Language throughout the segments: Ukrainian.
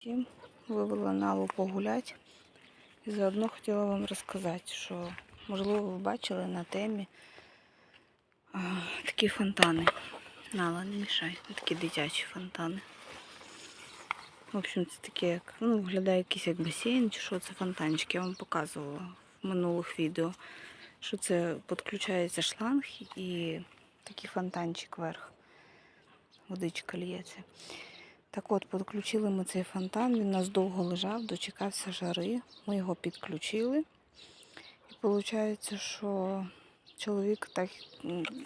Всім вивела Налу погуляти. І заодно хотіла вам розказати, що, можливо, ви бачили на темі а, такі фонтани. Нала, не мішай, такі дитячі фонтани. В общем, це таке, як, ну, виглядає якийсь як басейн, чи що це фонтанчик. Я вам показувала в минулих відео, що це підключається шланг і такий фонтанчик вверх. Водичка лється. Так от, підключили ми цей фонтан, він у нас довго лежав, дочекався жари. Ми його підключили. І виходить, що чоловік так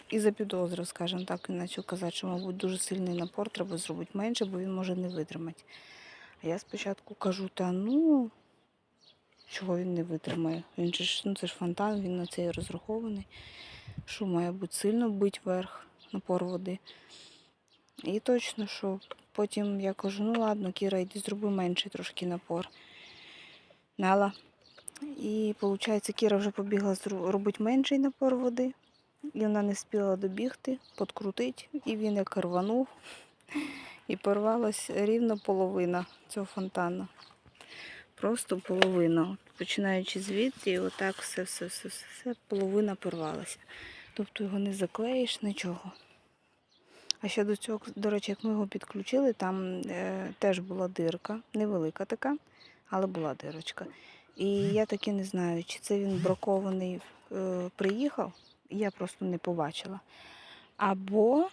і запідозрив, скажімо так, він почав казати, що, мабуть, дуже сильний напор треба зробити менше, бо він може не витримати. А я спочатку кажу, та ну, чого він не витримає? Він же ж, ну це ж фонтан, він на це і розрахований. Що має бути сильно бить вверх, напор води. І точно, що потім я кажу, ну ладно, Кіра, йди зроби менший трошки напор. Нала. І виходить, Кіра вже побігла робити менший напор води. І вона не спіла добігти, подкрутить, і він як рванув. І порвалась рівно половина цього фонтану. Просто половина. Починаючи звідти, і отак все, все, все, все, все, половина порвалася. Тобто його не заклеїш, нічого. А ще до цього, до речі, як ми його підключили, там е, теж була дирка, невелика така, але була дирочка. І я таки не знаю, чи це він бракований е, приїхав, я просто не побачила. Або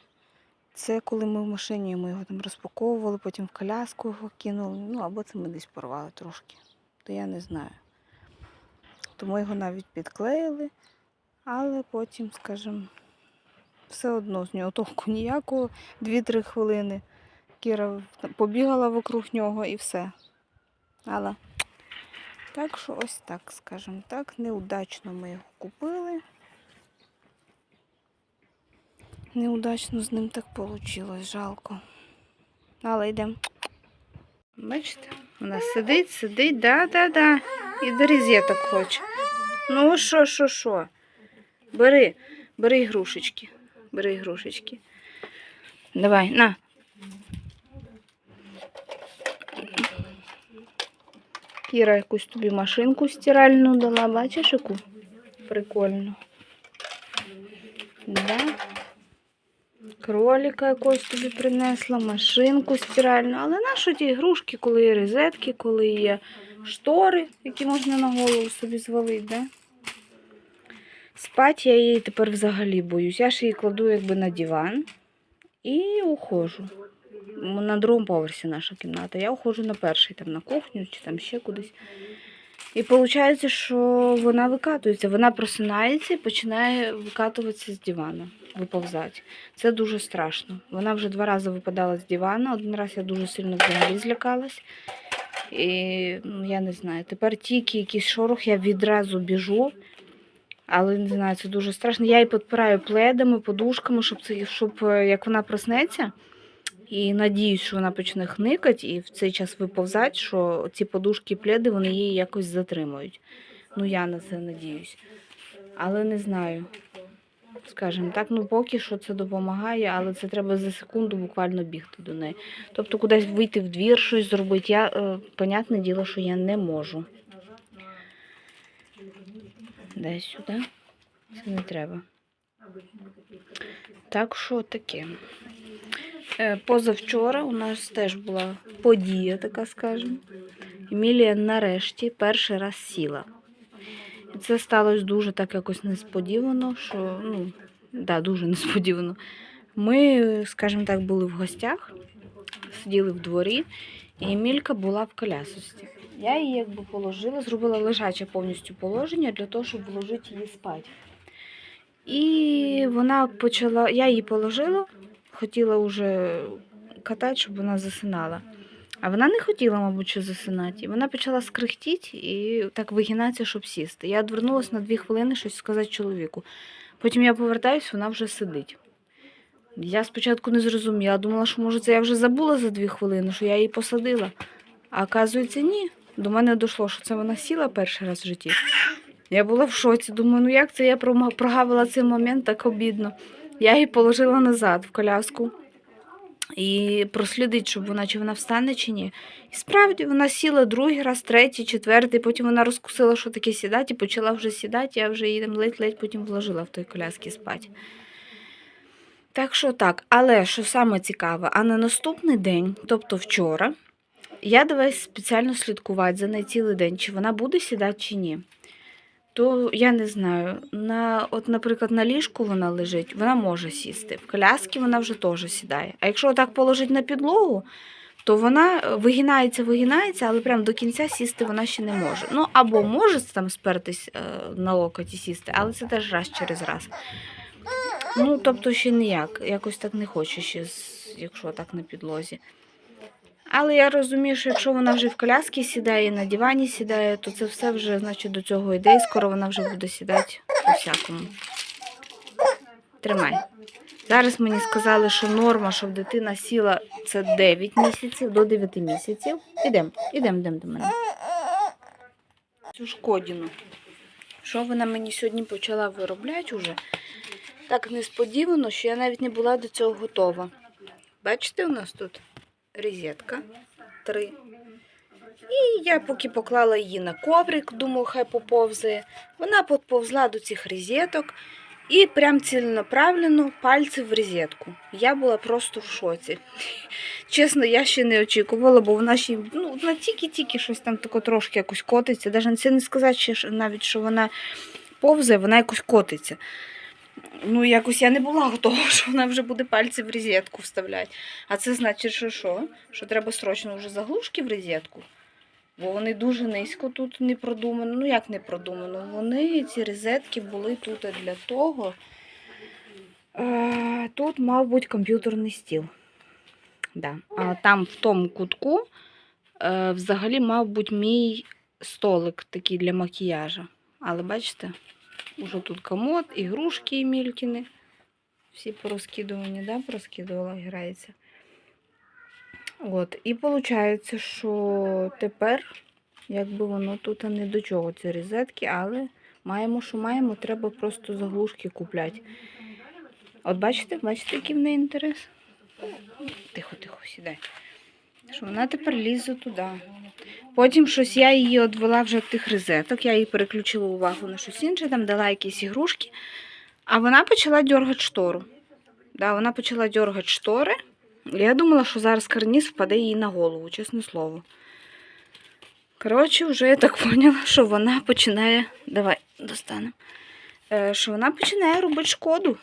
це коли ми в машині ми його там розпаковували, потім в коляску його кинули, ну або це ми десь порвали трошки. То я не знаю. Тому його навіть підклеїли, але потім, скажімо, все одно з нього толку ніякого. 2-3 хвилини. Кіра побігала вокруг нього і все. Але так що ось так, скажімо так, неудачно ми його купили. Неудачно з ним так вийшло, жалко. Але йдемо. Бачите, вона сидить, сидить, да-да-да. І до розеток хоче. Ну, що, що, що? Бери, бери ігрушечки. Бери ігрушечки. Давай, на. Кіра якусь тобі машинку стиральну дала, бачиш яку? Прикольно. Да? Кролика якось тобі принесла, машинку стиральну. Але нащо ті ігрушки, коли є розетки, коли є штори, які можна на голову собі звалити, да? Спать я її тепер взагалі боюсь. Я ж її кладу якби на диван і ухожу. На другому поверсі наша кімната. Я ухожу на перший, там на кухню чи там ще кудись. І виходить, що вона викатується. Вона просинається і починає викатуватися з дивана, виповзати. Це дуже страшно. Вона вже два рази випадала з дивана. Один раз я дуже сильно взагалі злякалась. І ну, я не знаю. Тепер тільки якийсь шорох, я відразу біжу. Але не знаю, це дуже страшно. Я її підпираю пледами, подушками, щоб це, щоб е, як вона проснеться. І надіюсь, що вона почне хникати і в цей час виповзати, що ці подушки і пледи вони її якось затримують. Ну, я на це надіюсь. Але не знаю. Скажімо так, ну поки що це допомагає, але це треба за секунду буквально бігти до неї. Тобто кудись вийти в двір, щось зробити. Я, е, понятне діло, що я не можу. Десь сюди. Це не треба. Так що таке. Е, Позавчора у нас теж була подія, така скажемо. Емілія нарешті перший раз сіла. І це сталося дуже так якось несподівано, що ну, да, дуже несподівано. Ми, скажімо так, були в гостях, сиділи в дворі, і Емілька була в колясості. Я її якби положила, зробила лежаче повністю положення для того, щоб вложити її спати. І вона почала, я її положила, хотіла вже катати, щоб вона засинала. А вона не хотіла, мабуть, що засинати. І вона почала скрихтіти і так вигинатися, щоб сісти. Я відвернулася на дві хвилини щось сказати чоловіку. Потім я повертаюсь, вона вже сидить. Я спочатку не зрозуміла, думала, що може це я вже забула за дві хвилини, що я її посадила. А оказується, ні. До мене дійшло, що це вона сіла перший раз в житті. Я була в шоці. Думаю, ну як це я прогавила цей момент так обідно. Я її положила назад в коляску. і прослідить, щоб вона чи вона встане чи ні. І справді вона сіла другий раз, третій, четвертий, потім вона розкусила, що таке сідати, і почала вже сідати, я вже її ледь-ледь потім вложила в той коляски спати. Так що так, але що саме цікаве, а на наступний день, тобто вчора, я дивилась спеціально слідкувати за нею цілий день, чи вона буде сідати чи ні. То я не знаю. На, от, наприклад, на ліжку вона лежить, вона може сісти. В коляски вона вже теж сідає. А якщо так положить на підлогу, то вона е, вигинається, вигинається, але прям до кінця сісти вона ще не може. Ну, або може там спертись е, на локоті сісти, але це теж раз через раз. Ну, тобто ще ніяк. Якось так не хоче ще, якщо так на підлозі. Але я розумію, що якщо вона вже в коляскі сідає, на дивані сідає, то це все вже, значить, до цього йде, і скоро вона вже буде сідати по всякому. Тримай. Зараз мені сказали, що норма, щоб дитина сіла, це 9 місяців до 9 місяців. Ідемо, ідемо, ідемо до мене. Цю шкодіну. Що вона мені сьогодні почала виробляти уже? Так несподівано, що я навіть не була до цього готова. Бачите, у нас тут розетка. Три. І я поки поклала її на коврик, думаю, хай поповзає. Вона подповзла до цих розеток і прям ціленаправленно пальці в розетку. Я була просто в шоці. Чесно, я ще не очікувала, бо вона ще ну, вона тільки-тільки щось там тако трошки якось котиться. Даже це не сказати, що навіть що вона повзає, вона якось котиться. Ну, якось я не була готова, що вона вже буде пальці в розетку вставляти. А це значить, що що? Що треба срочно вже заглушки в розетку. Бо вони дуже низько тут не продумано. Ну як не продумано? Вони, ці розетки, були тут для того. Е, тут, мав бути комп'ютерний стіл. Да. А там в тому кутку е, взагалі мав бути мій столик такий для макіяжу. Але бачите, уже тут комод, ігрушки Емількіни. Всі порозкидувані, да, порозкидувала, грається. От, і виходить, що тепер, якби воно тут не до чого, ці розетки, але маємо, що маємо, треба просто заглушки купляти. От бачите, бачите, який в неї інтерес? Тихо, тихо, сідай. Що вона тепер лізе туди. Потім щось я її відвела вже від тих розеток, я їй переключила увагу на щось інше, там дала якісь ігрушки, а вона почала дергати штору. Да, вона почала дергати штори. Я думала, що зараз карніз впаде їй на голову, чесне слово. Коротше, вже я так поняла, що вона починає. Давай достанемо. Е, Що вона починає робити шкоду.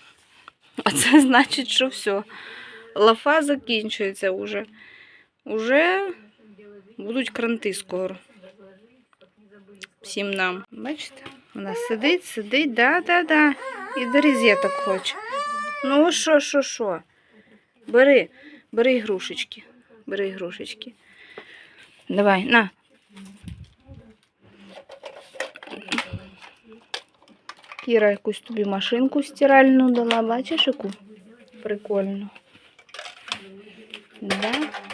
А це значить, що все. Лафа закінчується вже. Уже будуть кранти скоро. Всім нам. Бачите? Вона сидить, сидить, да-да-да. І до розеток хоче. Ну, що, що, що? Бери, бери ігрушечки. Бери ігрушечки. Давай, на. Кіра якусь тобі машинку стиральну дала, бачиш яку? Прикольну. Да.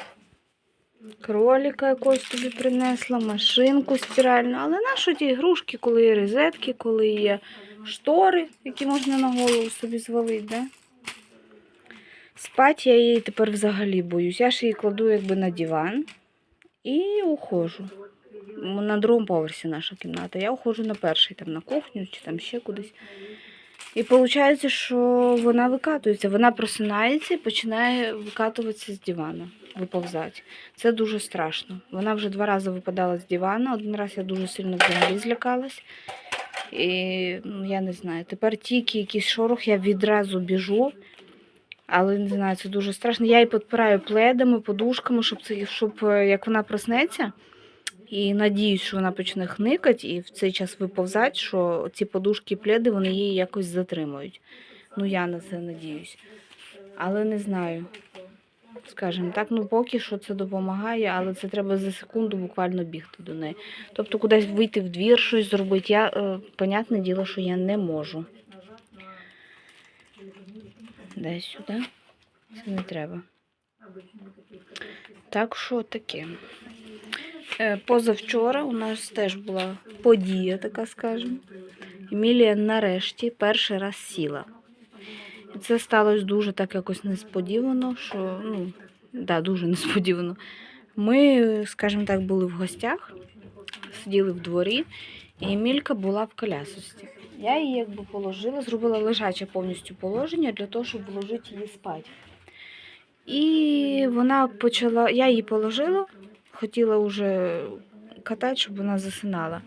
Кролика якось тобі принесла, машинку стиральну. Але нащо ті ігрушки, коли є розетки, коли є штори, які можна на голову собі звалити, да? Спать я її тепер взагалі боюсь. Я ж її кладу якби на диван і ухожу. На другому поверсі наша кімната. Я ухожу на перший, там на кухню чи там ще кудись. І виходить, що вона викатується. Вона просинається і починає викатуватися з дивана, виповзати. Це дуже страшно. Вона вже два рази випадала з дивана. Один раз я дуже сильно взагалі злякалась. І ну, я не знаю. Тепер тільки якийсь шорох, я відразу біжу. Але не знаю, це дуже страшно. Я її підпираю пледами, подушками, щоб це, щоб е, як вона проснеться. І надіюсь, що вона почне хникати і в цей час виповзати, що ці подушки пледи вони її якось затримують. Ну, я на це надіюсь. Але не знаю. Скажімо так, ну поки що це допомагає, але це треба за секунду буквально бігти до неї. Тобто кудись вийти в двір, щось зробити. Я, е, понятне діло, що я не можу. Дай сюди. Це не треба. Так що таке. Е, Позавчора у нас теж була подія, така скажемо. Емілія нарешті перший раз сіла. І це сталося дуже так якось несподівано, що ну, Да, дуже несподівано. Ми, скажімо так, були в гостях, сиділи в дворі, і Емілька була в колясості. Я її якби положила, зробила лежаче повністю положення для того, щоб вложити її спати. І вона почала, я її положила, хотіла вже катати, щоб вона засинала.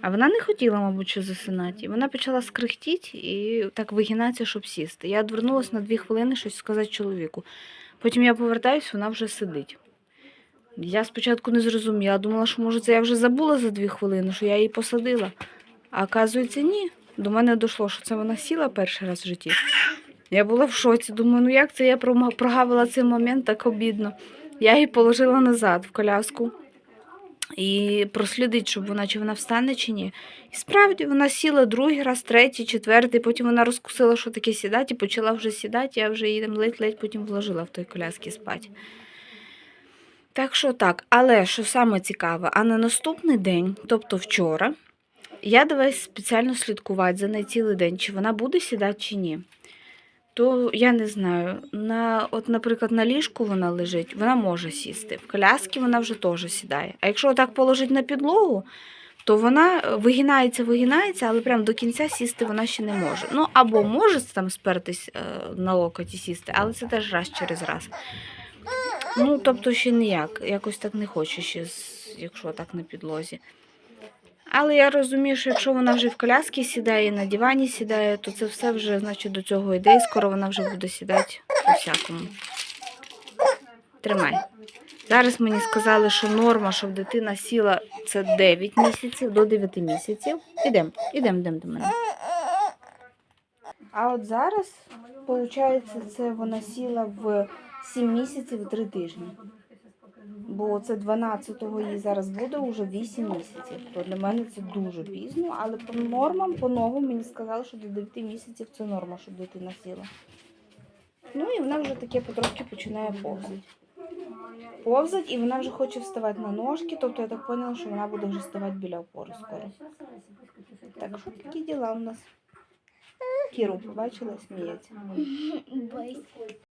А вона не хотіла, мабуть, що засинати. І вона почала скрихтіти і так вигинатися, щоб сісти. Я відвернулася на дві хвилини щось сказати чоловіку. Потім я повертаюсь, вона вже сидить. Я спочатку не зрозуміла, думала, що може це я вже забула за дві хвилини, що я її посадила. А оказується, ні. До мене дійшло, що це вона сіла перший раз в житті. Я була в шоці. Думаю, ну як це я прогавила цей момент так обідно. Я її положила назад в коляску і прослідить, щоб вона чи вона встане, чи ні. І справді вона сіла другий раз, третій, четвертий, потім вона розкусила, що таке сідати, і почала вже сідати, я вже її там ледь-ледь потім вложила в той коляски спати. Так що так, але що саме цікаве, а на наступний день, тобто вчора, я дивилась спеціально слідкувати за нею цілий день, чи вона буде сідати, чи ні. То я не знаю. На, от, наприклад, на ліжку вона лежить, вона може сісти. В коляски вона вже теж сідає. А якщо так положить на підлогу, то вона е, вигинається, вигинається, але прям до кінця сісти вона ще не може. Ну, або може там спертись е, на локоті сісти, але це теж раз через раз. Ну, тобто ще ніяк. Якось так не хоче ще, якщо так на підлозі. Але я розумію, що якщо вона вже в коляскі сідає, на дивані сідає, то це все вже, значить, до цього йде, і скоро вона вже буде сідати по-всякому. Тримай. Зараз мені сказали, що норма, щоб дитина сіла, це 9 місяців до 9 місяців. Ідемо, ідемо, ідемо до мене. А от зараз, виходить, це вона сіла в 7 місяців і 3 тижні. Бо це 12-го їй зараз буде вже 8 місяців. То для мене це дуже пізно, але по нормам, по новому мені сказали, що до 9 місяців це норма, щоб дитина сіла. Ну і вона вже таке потрошки починає повзати. Повзать, і вона вже хоче вставати на ножки, тобто я так поняла, що вона буде вже ставати біля опори скоро. Так що такі діла у нас. Кіру побачила, сміється.